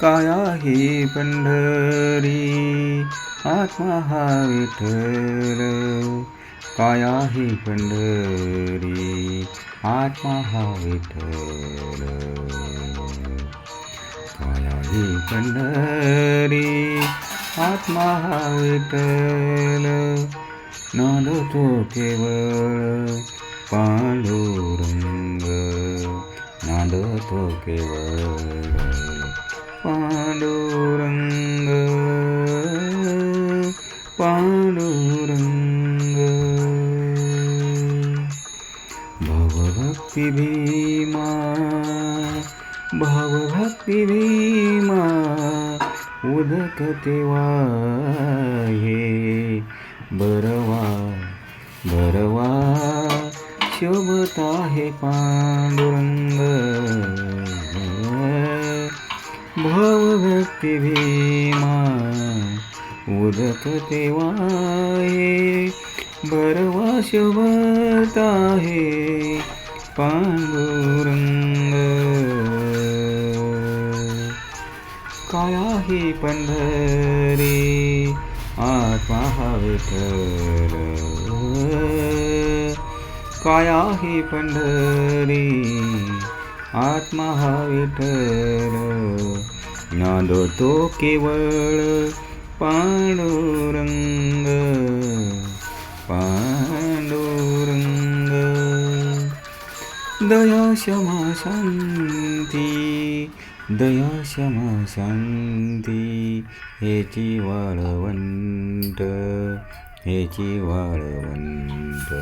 काय आहे पंढरी? आत्मा हा विठ्ठल. काय आहे पंढरी? आत्मा हा विठ्ठल. काय आहे पंढरी आत्मा हा विठ्ठल नांदतो केवळ पांडुरंग नांदतो केवळ पांडुरंग पांडुरंग भवभक्ती भीमा भवभक्ती भीमा उदकते वाहे बरवा बरवा शोभत आहे पांडुरंग. भवभक्ती भीमा उदकते हे बरवा शोभत आहे पांडुरंग. काय आहे पंढरी? आत्मा हा विठ्ठल काय आहे पंढरी. आत्मा हा विठ्ठल तो केवळ पांडुरंग पांडुरंग. दया क्षमा शांती दया क्षमा शांती हेची वाळवंट हेची वाळवंट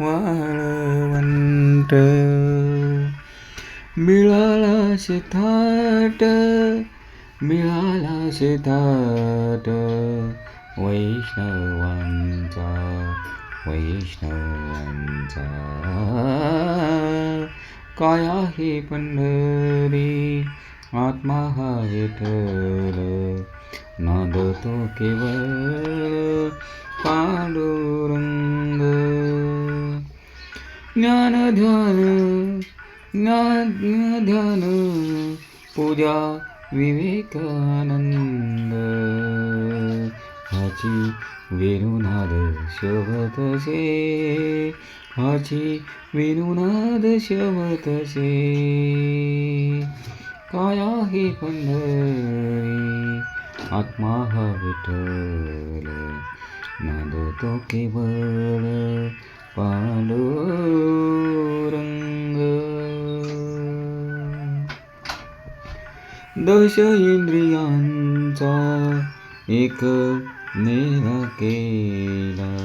वाळवंट मिळाला थाट मिळाला शेताट वैष्णवांचा वैष्णवांचा। काय आहे पंढरी आत्मा हा नाद तो केवळ पांडुरंग. ज्ञान ध्यान ज्ञान ध्यान पूजा विवेकानंद. हाची वेणुनाद शोभतसे. हाची वेणुनाद शोभतसे. काय आहे पंढरी? आत्मा हा विठ्ठल. नादतो केवळ पांडुरंग. दश इंद्रियांचा एक नेहा केला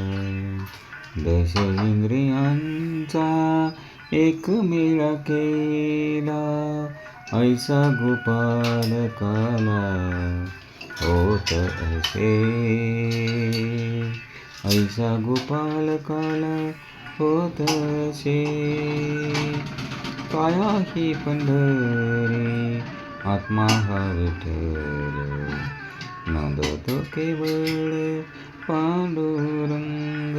दश इंद्रियांचा एक मेळा केला ऐसा गोपाल काला होत असे. ऐसा गोपाल काला होत असे. काय ही पंढरी आत्मा हा विठ्ठल नंदतो केवळ पांडुरंग.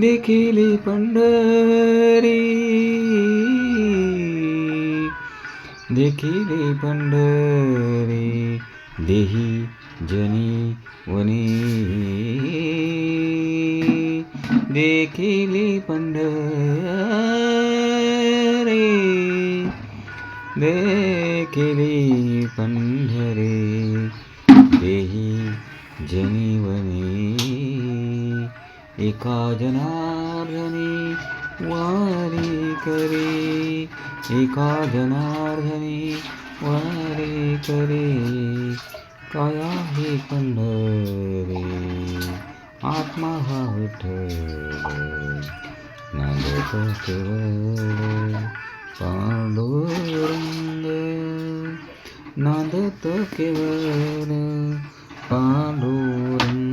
देखिली पंढरी देखिली पंढरी देही जनी वनी. देखिली पंढरी देखिली पंढरी. देही जनीवनी एका जनार्दनी वारी करे एका जनार्दनी वारी करे काय आहे पंढरे? आत्मा हा विठ्ठल नांदतो पांडुरंग नांदतो केवल पांडुरंग.